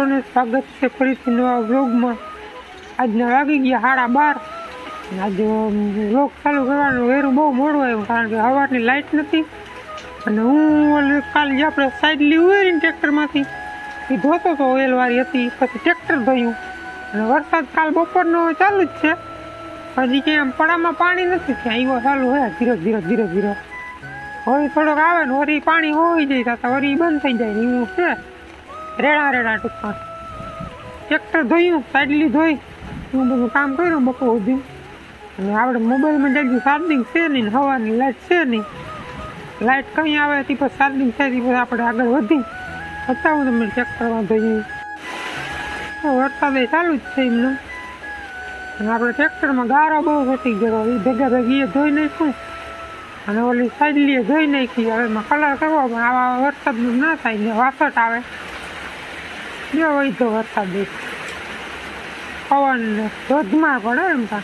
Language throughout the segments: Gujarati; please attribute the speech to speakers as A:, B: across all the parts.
A: મિત્રોને સ્વાગત છે ફરીથી નવા વ્લોગમાં. આજના વાગી ગયા સાડા બાર. આજે વ્લોગ ચાલુ કરવાનું વેરું બહુ મોડું આવ્યું, કારણ કે હવારની લાઇટ નથી. અને હું કાલે જે આપણે સાઈડ લીધું હોય ને ટ્રેક્ટરમાંથી, એ ધોતો તો ઓઇલવાળી હતી, પછી ટ્રેક્ટર ધોયું. અને વરસાદ કાલ બપોરનો ચાલુ જ છે. હજી ક્યાં આમ પડામાં પાણી નથી ત્યાં એવો ચાલુ હોય ધીરે ધીરે ધીરે ધીરે. વળી થોડોક આવે ને વળી પાણી હોઈ જાય તો વળી બંધ થઈ જાય એવું છે. રેડા રેડા ટૂંકમાં. ટ્રેક્ટર ધોયું સાઈડલી ધોઈ, હું બધું કામ કર્યું બપોર સુધી અને આપણે મોબાઈલમાં જલ્દી ચાર્જિંગ છે નહીં, હવાની લાઇટ છે નહીં. લાઇટ કઈ આવે તે પછી ચાર્જિંગ થાય તે પછી આપણે આગળ વધી બતાવું તમને ટ્રેક્ટરમાં ધોયું. વરસાદ ચાલુ જ છે એમનું. અને આપણે ટ્રેક્ટરમાં ગારો બહુ થતી ગયો. એ ભેગા ભેગી એ ધોઈ નાખ્યું. અને ઓલી સાઈડલીએ ધોઈ નાખી. હવે એમાં કલર કરવો પણ આવા વરસાદનું ના થાય ને વાસટ આવે. જો વૈધો વરસાદ દે પવન ધોધમાર પડે એમ તા.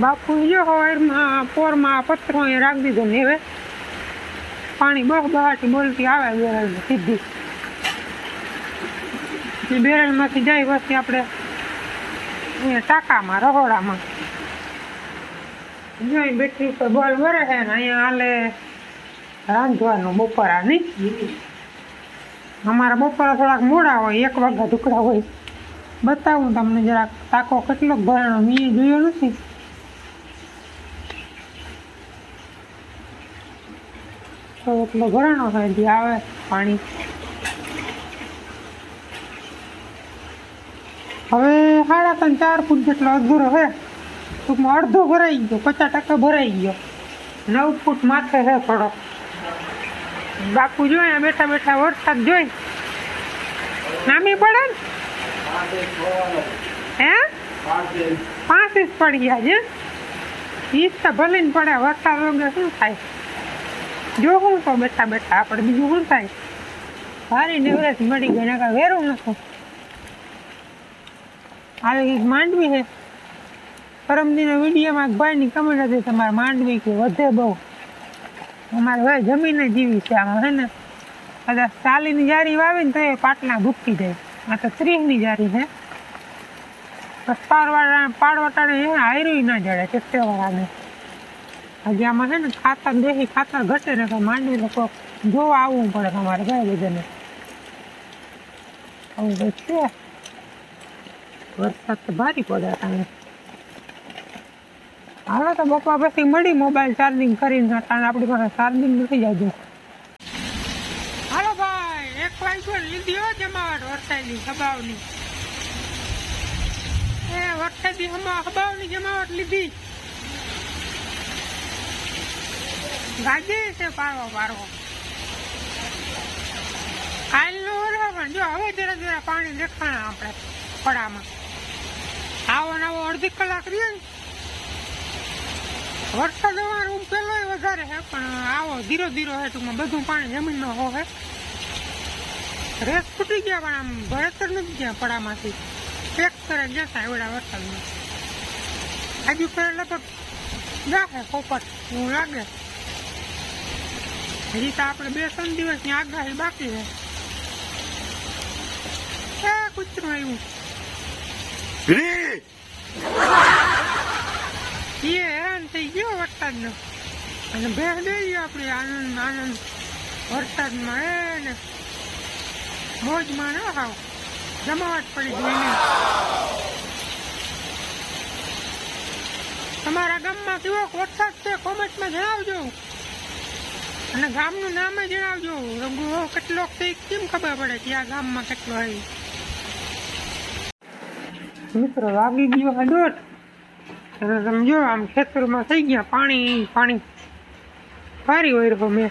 A: બાપુ જો હવારમાં પોરમાં પથરો એ રાખી દીધો ને હવે. પાણી બહુ બહાટી બોલતી આવે બેરલમાં સીધી. બેરલમાંથી જાય પછી આપણે ટાંકામાં, રહોડામાં. જોઈ બેટરી પર બોલ ભરે છે ને, અહીંયા હાલે રાંધવાનું બપોરા નહીં અમારા બપોરા થોડાક મોડા હોય, એક વાગ્યા ટુકડા હોય. બતાવું તમને જરાક ટાંકો કેટલો ભરાણો મેં જોયો નથી. તો એટલો ભરાણો જે આવે પાણી. હવે સાડા ત્રણ, ચાર ફૂટ જેટલો અધૂરો છે. ટૂંકમાં અડધો ભરાઈ ગયો, પચાસ ટકા ભરાઈ ગયો. નવ ફૂટ માથે છે થોડો બાપુ જોઈ બેઠા બેઠા વરસાદ જોઈ નામી પડે ને? હે? પાંચ ઇંચ પડી ગયા છે. ઈજ તો ભલે પડે, વરસાદ વગર શું થાય? જો હું તો બેઠા બેઠા આપણે બીજું શું થાય? ભારી નિવરત મળી ગઈ કાંઈ વેરું નતું આવી એક માંડવી છે પરમદીના વિડીયોમાં ભાઈની કમેન્ટ હતી તમારે માંડવી કે વધે બહુ. અમારે ભાઈ જમીન જીવી છે. આમાં હે ને કદાચ ચાલીની જારી વાવી ને તો એ પાટલા ભૂકી જાય આ તો ત્રીસની જારી છે. બસ પારવાળા પાડવાટાને એ હાર્યું ના જડે ચટ્ટેવાળાને હજી આમાં છે ને ખાતર દેખી ખાતર ઘટે ને તો માંડવી લોકો જોવા આવવું પડે તમારે ભાઈ બધાને. આવું છે. વરસાદ તો ભારી પડે અટાણે હાલો તો બપોર પછી મળી મોબાઈલ ચાર્જિંગ કરીને કારણ આપણી પાસે ચાર્જિંગ નથી જાજુ હાલો ભાઈ, એક વાગ્યો લીધી હો જમાવટ વરસાદની હબાવની. એ વરસાદી હબાવની જમાવટ લીધી. ગાજી છે પારવો પારવો કાલનો પણ જો હવે જરા જરા પાણી દેખાણા આપણે પડામાં આવો ને આવો અડધી કલાક રહ્યો ને. વરસાદ અમારું હું પેલો વધારે છે, પણ આવો ધીરો ધીરો છે, ટૂંકમાં બધું પાણી જમીનમાં હોય. રેસ ફૂટી ગયા, પણ આમ ભરતર નથી ગયા પડામાંથી. પેક કરે જતા એવડા વરસાદમાં. આજુ કરે લગભગ જાહે પોપટ એવું લાગે. હજી તો આપણે બે ત્રણ દિવસની આગાહી બાકી છે. કૂતરું આવ્યું. એ હેરાન થઈ ગયો વરસાદનો. અને ભેર દઈ આપણે આનંદ આનંદ. વરસાદમાં એ ને મોજમાં ન આવ જમાવટ પડી ગઈ તમારા ગામમાં કેવો વરસાદ છે કોમેન્ટમાં જણાવજો. અને ગામનું નામ જણાવજો. રંગો કેટલો તે કેમ ખબર પડે કે આ ગામમાં કેટલો હોય મિત્રો વાગી ગયો દોઢ. તમે સમજો, આમ ખેતરમાં થઈ ગયા પાણી પાણી ફારી રહ્યો મેં.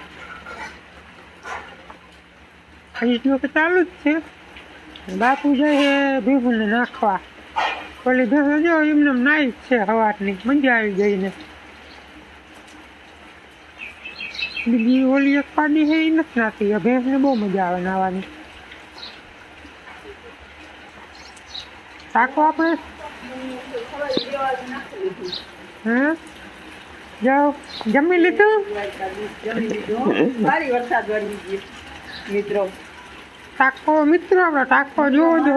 A: હજી કે ચાલુ જ છે. બાપુ જાય છે ભીહુને નાખવા. ઓલી ભેંસો જો, એમને નાઈ છે સવારની મજા આવી ગઈ ને બીજી ઓલી એક પાડી છે એ નથી આ ભેંસને બહુ મજા આવે નાવાની. રાખો આપણે હે? જાઓ. જમી લીધું?
B: સારી વરસાદ વળી ગયો મિત્રો.
A: ટાકો મિત્રો આપણો ટાકો જોવો
B: છે.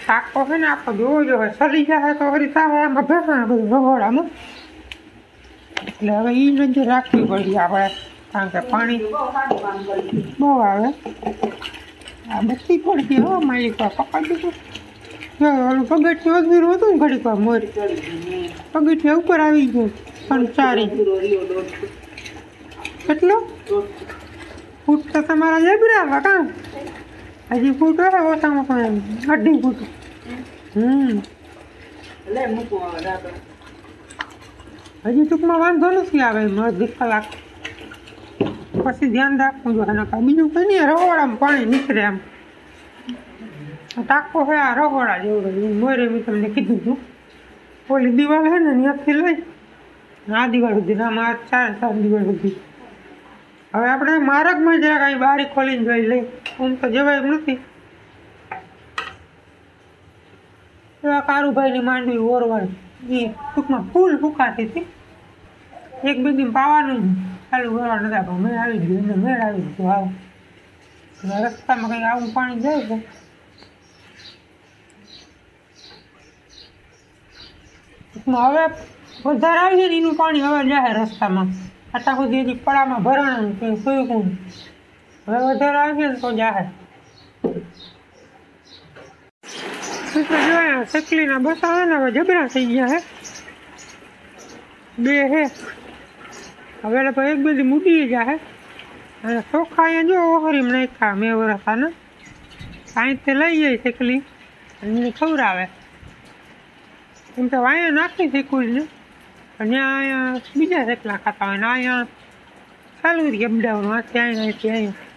A: ટાકો છે ને આપણે જોવો જોઈએ સરી જાય તો વળી થાય એમાં ભેસાણ બધું ભગોડામાં એટલે હવે એ નજર રાખવી પડી આપણે કારણ કે પાણી
B: બહુ
A: આવે. આ બત્તી પડતી હો માલિકા પકડી દીધું જો ઓલું પગથિયું અધૂરું હતું ને ઘડીક વાર મોરી. પગથિયા ઉપર આવી ગયું, પણ
B: સારી
A: કેટલો? ફૂટ તો તમારા જબરા કામ હજી ફૂટ હોય ઓછામાં પણ અઢી ફૂટ. હમ. હજી ટૂંકમાં વાંધો નથી આવે, એમ અડધી કલાક. પછી ધ્યાન રાખવું જોઈએ. બીજું કંઈ નહીં, રહોડામાં પાણી નીકળે એમ. ટાંકો છે આ રગોડા જેવડો મોરે મેં તમને કીધું હતું ઓલી દિવાલ છે ને, ત્યાંથી લઈ. આ દિવાલ સુધી, આમાં આ ચાર ચાર દિવાલ સુધી. હવે આપણે માર્ગમાં જરા કાંઈ બારી ખોલીને જોઈ લઈ આમ તો જવાય નથી. એવા કારુભાઈની માંડવી ઓરવાળી એ ટૂંકમાં ફૂલ ફૂંકાતી હતી. એક બે દિન પાવાનું જ ચાલુ કરવા નતા પણ મેળ આવી ગયું એને મેળ આવી ગયો. આવ. રસ્તામાં કંઈક આવું પાણી જાય છે હવે વધારે આવી ને એનું પાણી હવે જાય રસ્તામાં. આટલા સુધી હજી પડામાં ભરાણું કંઈ સુયું હવે વધારે આવી ને તો જાય. ચકલીના બસા હવે જબરા થઈ ગયા હે. બે હે. હવે લગભગ એક બધી મૂડી જાય. અને ચોખ્ખા જો ઓહરીમ નાખ્યા મેં વરસાને સાંજે લઈ જાય ચકલી અને ખવડાવે. એમ તો અહીંયા નાખી શીખવું ને પણ ત્યાં અહીંયા બીજા ચકલા ખાતા હોય ને, અહીંયા ચાલુ રહી અપડાઉન આથી અહીંયા અહીંથી અહીંયા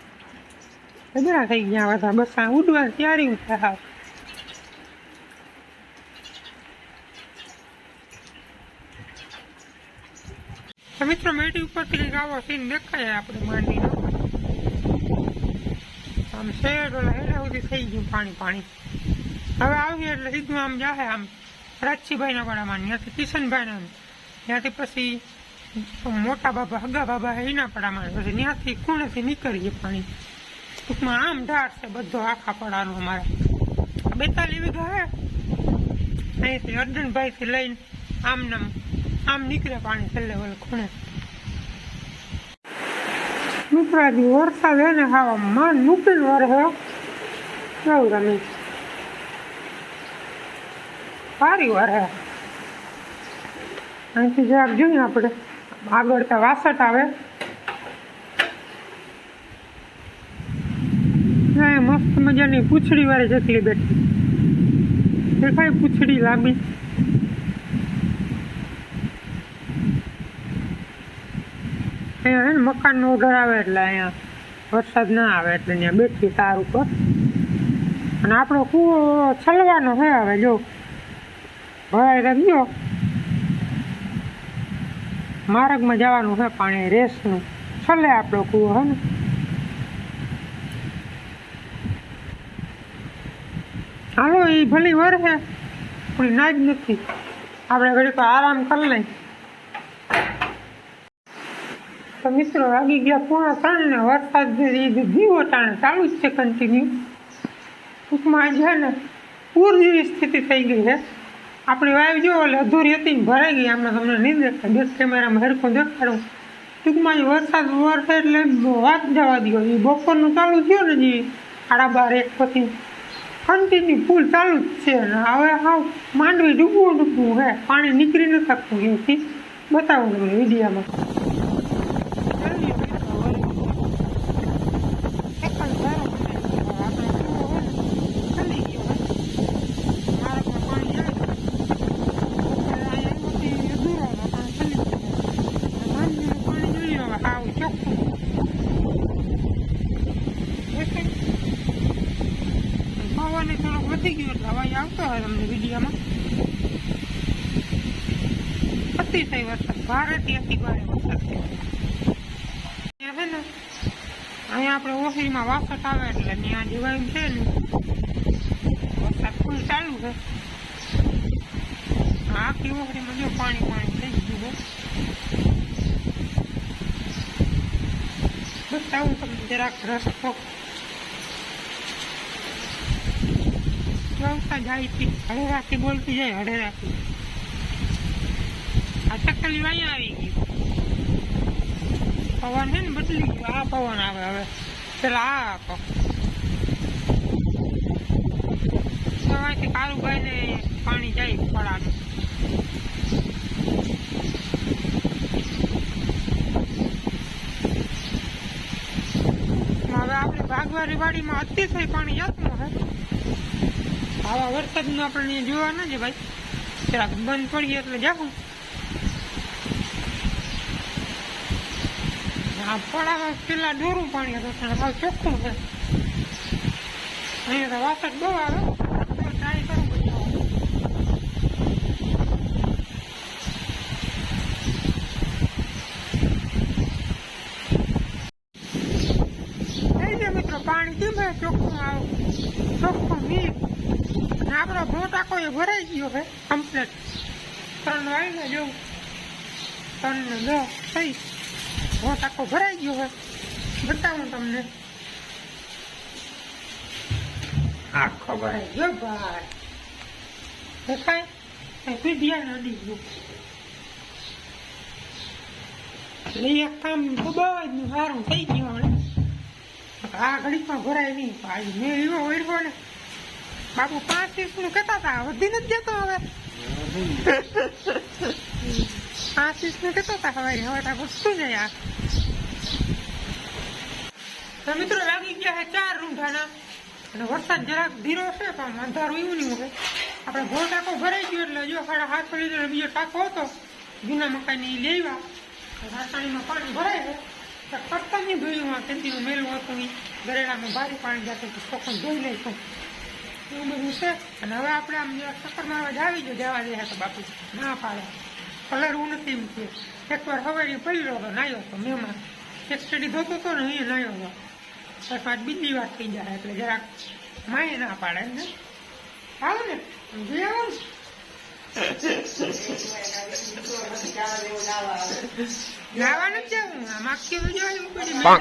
A: જબરા થઈ ગયા બધા, બસ ઉડવા તૈયારી થાય. મિત્રો મેડી ઉપરથી કંઈક આવો સીન દેખાય આપણે માંડીનો. આમ શેર ઓલા હેડા સુધી થઈ ગયું પાણી પાણી. હવે આવીએ એટલે સીધું આમ જાહે આમ રાજસીભાઈના પડામાં ત્યાંથી કિશનભાઈના ત્યાંથી પછી મોટા બાબા, હગા બાબા એના પડામાં. પછી ત્યાંથી કુણેથી નીકળીએ પાણી. ટૂંકમાં આમ ઢાળ છે બધો આખા પડાનો અમારા. બેતાલી વીઘા હે. અહીંથી અર્જુનભાઈથી લઈને આમ નામ આમ નીકળે પાણી છેલ્લે ઓલે ખૂણે. મિત્રાજી વરસાદ હે ને ખાવા મન મૂકીને વરસે કેવું રમે સારી વરસે અહીંથી જરાક જોઈએ આપણે, આગળ તો વાસટ આવે. મસ્ત મજાની પૂંછડી વાળી ચકલી બેઠી. દેખાય પૂછડી લાંબી. અહીંયા હે ને મકાનનો ઓર્ડર આવે એટલે અહીંયા વરસાદ ના આવે એટલે અહીંયા બેઠી તાર ઉપર. અને આપણો કૂવો છલવાનો છે હવે, જો. ભરાઈ રહ્યો. માર્ગમાં જવાનું છે પાણી, રેસનું. છલે આપણો કૂવો, હે ને. હાલો એ ભલી વર છે પણ ના નથી. આપણે ઘડીક વાર આરામ કરી લઈ તો મિત્રો વાગી ગયા પૂર્ણ ત્રણ ને વરસાદ દીવો ટાણે ચાલુ જ છે કન્ટિન્યુ ટૂંકમાં છે ને પૂર જેવી સ્થિતિ થઈ ગઈ છે. આપણી વાઈફ જો એટલે અધૂરી હતી ભરાઈ ગઈ, આમાં તમને નહીં દેખાય. બેક કેમેરામાં હેરખો દેખાડું. ટૂંકમાં વરસાદ વરસે એટલે વાત જવા દો એ બપોરનું ચાલુ થયું ને જે, સાડા બાર એક પછી. કન્ટિન્યુ ફૂલ ચાલુ જ છે ને. હવે હાવ માંડવી ડૂબવું ડૂબવું હે પાણી નીકળી ન શકતું એથી બતાવું તમને વિડીયામાં જલ્દી મિત્રો, વળી. એક જ ધારો બનાવી દીધો. આપણે કૂવો હોય ને, ચાલી ગયો હોય. માર્ગમાં પાણી જાય એટલે અહીંયા એમાંથી અધૂરામાં પાણી ચાલી ગયું. અને માંડવીનું પાણી જોઈએ હવે હાવ ચોખ્ખું દેખાય? પવન એ થોડોક વધી ગયો એટલે અવાજ આવતો હોય તમને વિડીયોમાં અતિ થઈ વરસાદ અતિ ભારે વરસાદ અહીંયા આપણે ઓસરીમાં વાસટ આવે એટલે ત્યાં દિવાળી છે ને વરસાદ ફૂલ ચાલુ છે આખી ઓખરીમાં જો પાણી પાણી થઈ ગયું છે બતાવું તમને જરાક રસ્તો રમતા જાય હળેરાથી બોલતી જાય હળેરાથી આ ની અહીંયા આવી ગઈ. પવન છે ને બદલી ગયો. આ પવન આવે હવે. પેલા આ આપો સવારથી કાળુભાઈ ને પાણી જાય પડાનું હવે આપણે ભાગવારી રીવાડીમાં અતિશય પાણી જતું હે આવા વરસાદનું આપણે જોવા ના છે ભાઈ જરાક બંધ પડીએ એટલે જાઉં આ પડામાં પેલા ડોરું પાણી હતું, પણ હવે ચોખ્ખું છે. અહીંયા તો વાસણ બહુ આવે. ટ્રાય કરું પાણી કેમ ચોખ્ખું આવે. ચોખ્ખું અને આપણો ભોટ આખો એ ભરાઈ ગયો છે કમ્પ્લેટ ત્રણ વાઈને જવું ત્રણ દસ, થઈ. આખો ભરાઈ ગયો હોય. બતાવું તમને. આખો ભરાઈ ગયો ભાઈ. દેખાય? પીઢિયા નડી ગયું. એટલે એક કામ દબાવા જ સારું થઈ ગયું હવે. આ ઘડીકમાં ભરાય નહીં. ભાઈ, મેં એવો ઓળખો ને. બાપુ પાંચનું કહેતા હતા. વધી નથી જતો હવે. પાંચ ત્રીસનું કહેતા હતા હવે હવે ઘટતું જાય આ તો મિત્રો લાગી ગયા. છે ચાર રૂંઢાના અને વરસાદ જરાક ધીરો છે પણ અંધારું એવું નહીં હોય આપણે ભો ટાંકો ભરાઈ ગયો એટલે જો સાડા હાથ લીધો બીજો ટાંકો હતો જૂના મકાનની લેવા રાસાણીમાં પાણી ભરાય છે તો કરતા નહીં ધોયું આ કેન્ટીનું મેલું હતું એ ગરેડામાં ભારે પાણી જતું હતું ચોખ્ખું ધોઈ લઈશું એવું બધું છે અને હવે આપણે આમ જો ચક્કર મારવા જ આવી ગયો જવા દે તો બાપુ ના પાડે કલર ઉનતી નથી એમ કે. એકવાર હવારી પડ્યો હતો નાયો હતો મેમાં એક સ્ટડી ધોતો હતો ને અહીંયા નાયો હતો બસ આજ બીજી વાત થઈ જાય એટલે જરાક માય ના પાડે ને આવો ને. જોઈ આવો નાવા નથી જવું માખી જોવા.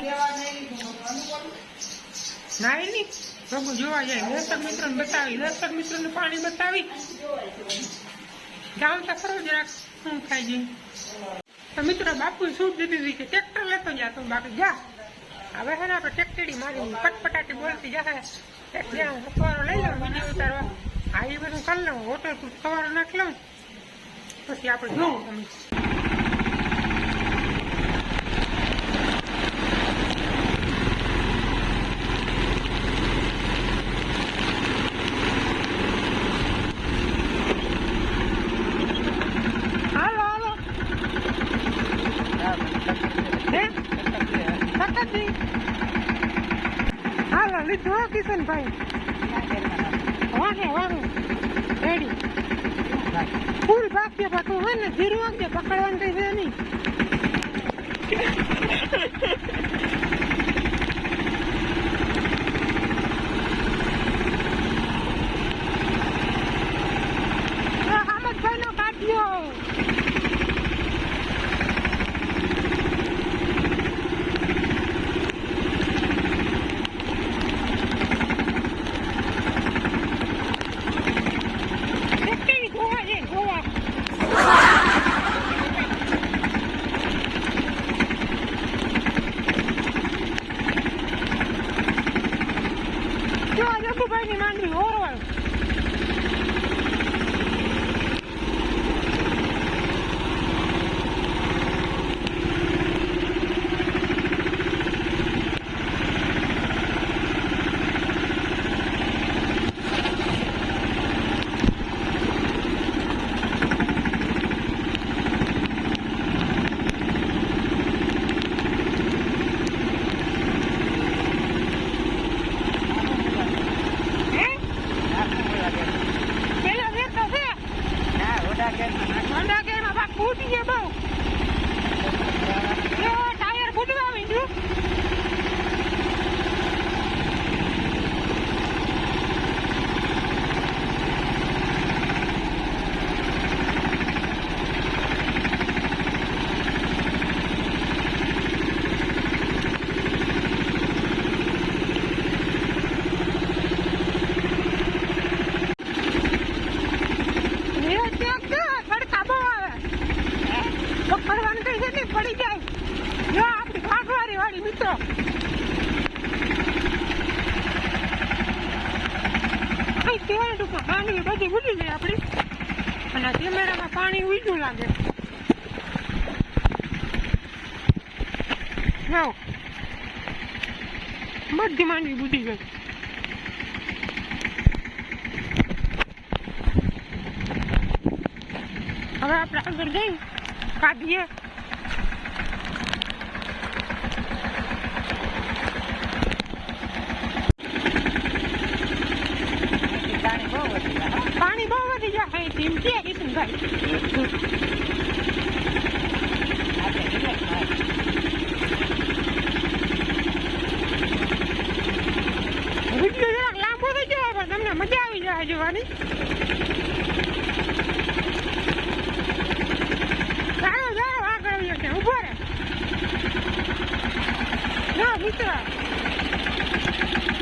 A: નાય નહીં. પ્રભુ જોવા જાય. દર્શક મિત્રોને બતાવી દર્શક મિત્રોને પાણી બતાવી. ગામ તો ખરો જરાક. શું થાય છે? તો મિત્રો, બાપુ શું દીધી હતી કે ટ્રેક્ટર લેતો જા, તું બાકી જા. હવે હે ને આપણે ટેકટેડી મારી પટપટાટી બોલતી એક જ્યાં સવારો લઈ લઉં, બીજી ઉતારવા. એ બધું કરી લઉં હોટલ સવારો નાખી લઉં. પછી આપણે જોવું તમે પડી જાય. જો આપણી ભાગવારી વાળી મિત્રો કઈ કહેવાય માંડવી બધી ઉડી જાય આપણી. અને કેમેરામાં પાણી ઉડ્યું લાગે. જો. બધી માંડવી બુડી ગઈ. હવે આપણે આગળ જઈ કાઢીએ
B: પાણી બહુ વધી ગયા હો.
A: પાણી બહુ વધી જાય છે એમ કે કિશનભાઈ
B: આપણે રિલેક્સ થાય.
A: વીડિયો જરાક પણ તમને મજા આવી જાય જોવાની. સારું ચાલો આગળ આવીએ છે ઊભો રે ના મિત્ર.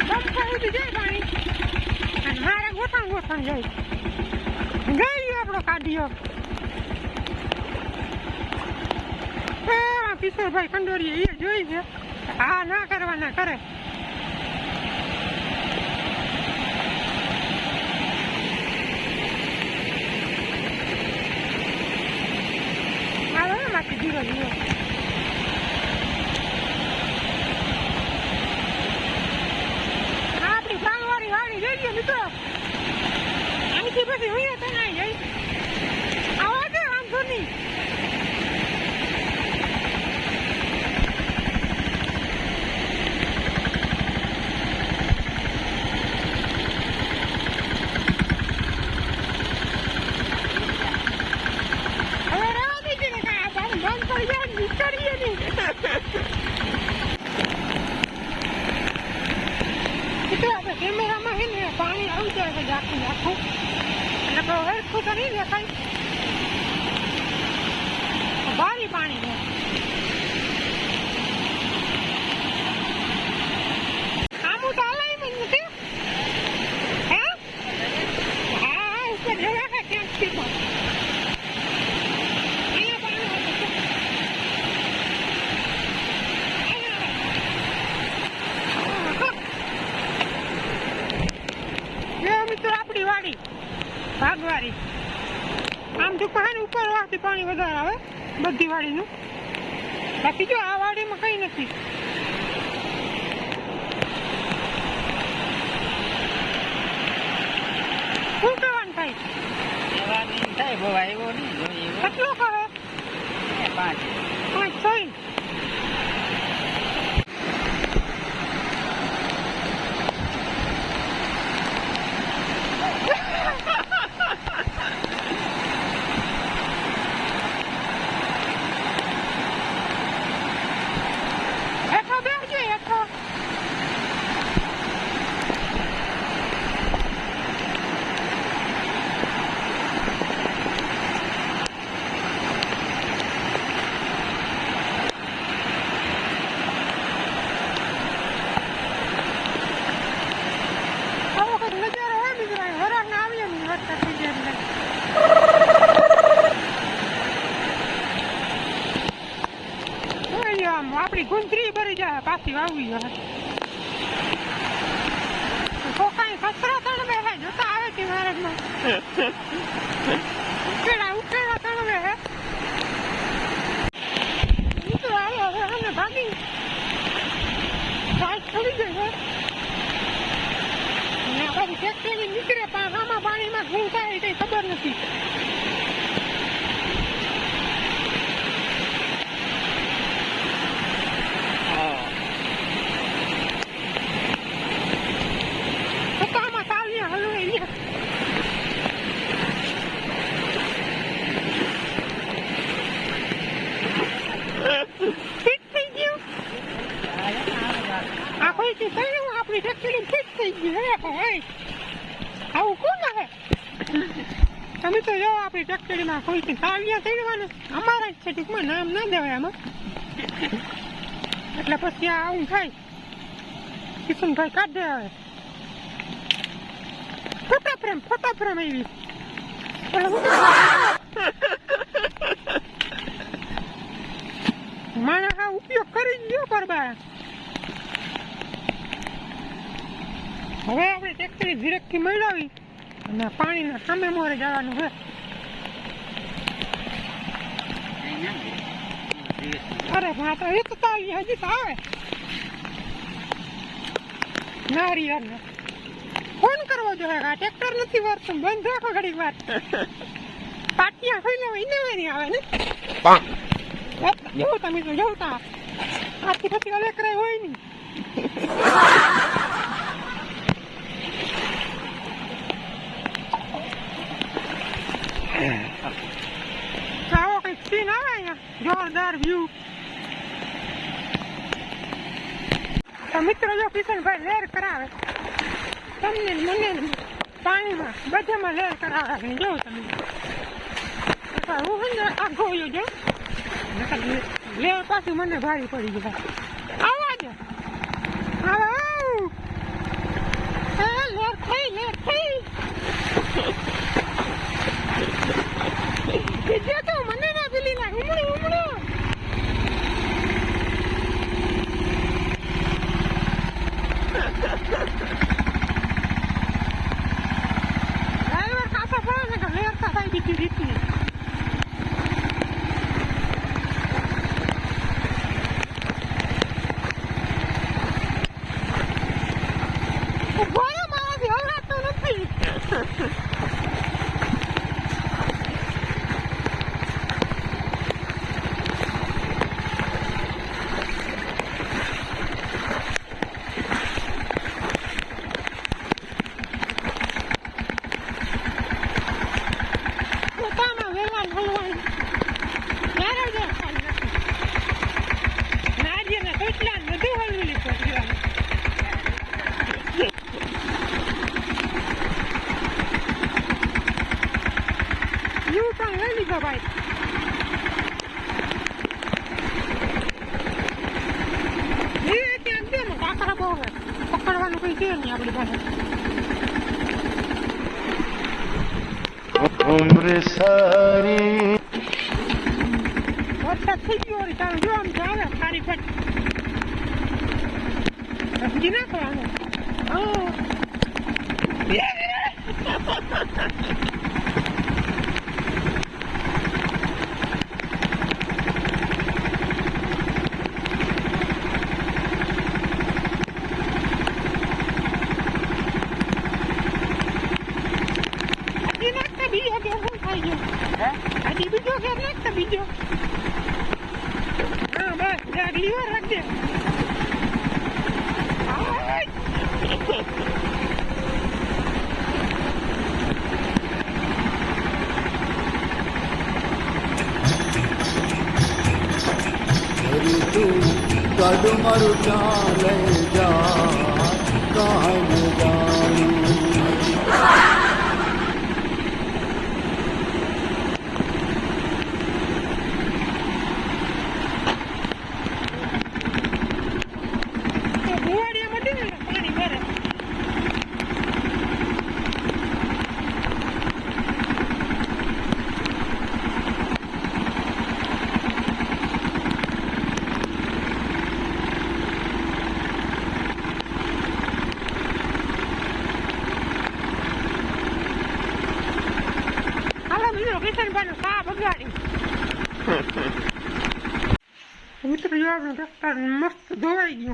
A: બમ્પર ઉઠી જાય પાણી. અને મારે ગોઠણ ગોઠણ જાય ગઈ આપણો કાઢ્યો. કિશોરભાઈ કંડોરીએ એ જોઈ છે. આ ના કરવાના કરે આવે ને માથી ધીરો ધીરો આ આપણી પાનવાળી વાળી જોઈ ગયો મિત્રો અહીંથી પછી હું તો ના જઈ આવા દે વાંધો નહીં હવે રહેવા દીધી ને કાંઈ આ પાણી બંધ કરી જાય ને નીકળીએ નહીં મિત્રો આપણે કેમેરામાં છે ને પાણી આવી જાય છે ઝાખું ઝાખું એટલે બહુ હરખું તો નહીં દેખાય ભારી પાણી છે આમું તો હલાય જ નથી હે હા હા ઉપર જવા છે ક્યાંકથી પણ અહીંયા પાણી હતું. જો મિત્રો આપણી વાડી ભાગવાડી આમ તો પાણી ઉપર વાળથી પાણી વધારે આવે બધી વાડીનું. બાકી જો આ વાડીમાં કઈ નથી. શું કરવાનું થાય. કેટલો કરે.
B: પાંચ
A: છ હેઠો બેસજો હેઠો આ વખત નજારો હોય મિત્રો વરાળને આવીએ ને વરસાદ થઈ જાય એટલે ઓય આમ આપણી ગુંદરી ભરી જાય પાછી વાવી જાય કોકાઈ કચરો તણ બે હે જોતા આવે છે મહારાજમાં ઉકેડા ઉકેડા તણ બે હે મિત્રો હાલો હવે અમે ભાગી સાઈડ છોડી ગઈ હે ને પછી ફેક્ટરી નીકળે પણ આમાં પાણીમાં શું થાય કઈ ખબર નથી
B: હા.
A: તો આમાં તાળીયા હલવે અહીંયા ફિટ થઈ ગયું આ કોઈ થી થયું આપણી ફેક્ટરી ફિટ થઈ ગયું હે ભાઈ આવું કોણ હે તમે તો જો ફેક્ટરીમાં કોઈ થી થઈ ચડવાનું અમારા જ છે, ટૂંકમાં નામ ના દેવાય આમાં. એટલે પછી આ આવું થાય. કિશનભાઈ કાઢ હવે. ફોટા પ્રેમ ફોટા પ્રેમ એવી. માણસ આ ઉપયોગ કરી ગયો કરવા હવે આપણે ટ્રેક્ટરની ધીરેકથી મેળવી અને પાણીના સામે મોરે જવાનું છે
B: અહીં ના મળે. દિવસ
A: અરે માં તો તાળી હજી તો આવે. નારી યારને ફોન કરવો જોઈએ આ ટ્રેક્ટર નથી વારતું બંધ રાખો ઘડી વાર. પાટિયા થઈ લેવા એને નહીં આવે ને. જવું તમે તો જવું તા આથી પછી અલે કરાય હોય નહીં. આવો કંઈક સીન આવે જોરદાર વ્યૂ તો મિત્રો જો કિશનભાઈ લેર કરાવે. તમને ને મને ને પાણીમાં બધામાં લેર કરાવે. છે જો તમે. હું ને, આ ગોયો જો. નકર લે- લહેર પાછું મને ભારી પડી જાય.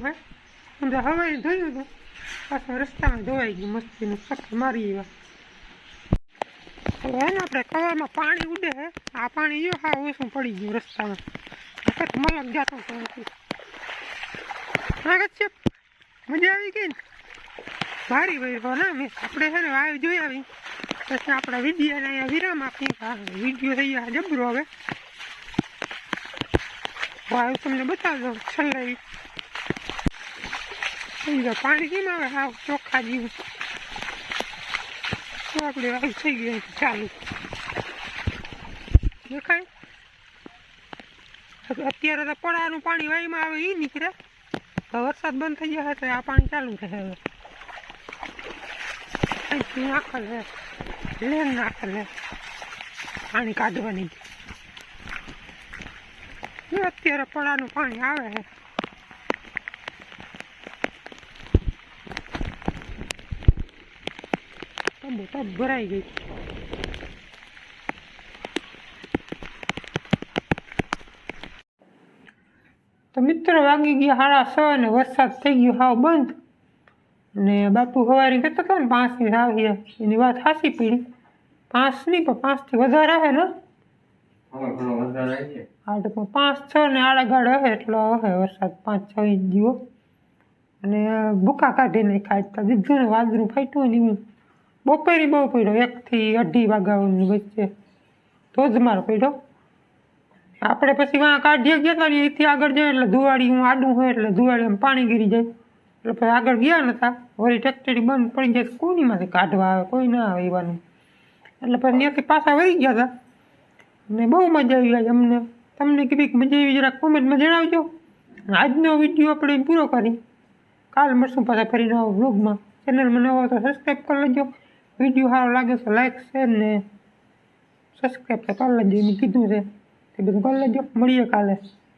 A: ધોવાઈ ગયું હે અંદર હવાઈ ધોયું હતું પાછું રસ્તામાં ધોવાઈ ગયું મસ્તીનું સખત મારી એવા હવે આપણે કવરમાં પાણી ઉડે હે આ પાણી જો હા ઓછું પડી ગયું રસ્તામાં વખત મલક જાતો છે મજા આવી ગઈ ને ભારી ભાઈ ના મેં આપણે છે ને વાવ જોઈ આવી પછી આપણા વિડીયાને અહીંયા વિરામ આપી વીડિયો થઈ ગયા જબરો હવે વાવ તમને બતાવજો છેલ્લે થઈ પાણી આવે? હાવ ચોખ્ખા જેવું. થઈ ગયું ચાલુ. અત્યારે તો પડાનું પાણી વાયમાં આવે એ નીકળે. તો વરસાદ બંધ થઈ જાય એટલે આ પાણી ચાલુ થશે હવે. નાખલ હે? લેન નાખલ હે. પાણી કાઢવાની. અત્યારે પડાનું પાણી આવે તબ ભરાઈ ગઈ. તો મિત્રો વાગી ગયા સાડા છ અને વરસાદ થઈ ગયો હાવ બંધ. ને બાપુ સવારે કહેતો હતો ને પાંચની આવી એની વાત હાસી પડી. પાંચ નહીં પણ પાંચથી વધારે હે ને. હા તો પાંચ છ ને આડાગાડ હશે એટલો હશે વરસાદ. પાંચ છ ઇંચ જેવો. અને ભૂકા કાઢીને નાખ્યા તો દીધું ને વાદળું ફાટ્યું ને એવું બપોરે બહુ પડ્યો, એકથી અઢી વાગ્યાની વચ્ચે. ધોધમાર પડ્યો. આપણે પછી વાં કાઢીએ ગયા હતા એથી આગળ જાય એટલે ધુવાડી હું આડું હોય એટલે ધુવાડી પાણી ગીરી જાય. એટલે પછી આગળ ગયા નતા. વળી ટેક્ટરી બંધ પડી જાય કોનીમાંથી કાઢવા આવે, કોઈ ના આવે એવાનું. એટલે પછી ત્યાંથી પાછા વળી ગયા હતા ને બહુ મજા આવી આજે અમને. તમને કેવી મજા આવી જરા કોમેન્ટમાં જણાવજો. આજનો વીડિયો આપણે પૂરો કરી. કાલ મળશું પાછા ફરી નવા વ્લોગમાં ચેનલમાં નવો તો સબસ્ક્રાઈબ કરી લેજો. વીડિયો સારો લાગે તો લાઈક શેર ને સબસ્ક્રાઈબ તો કરી લેજો એમ કીધું છે તે બધું કરી લેજો મળીએ કાલે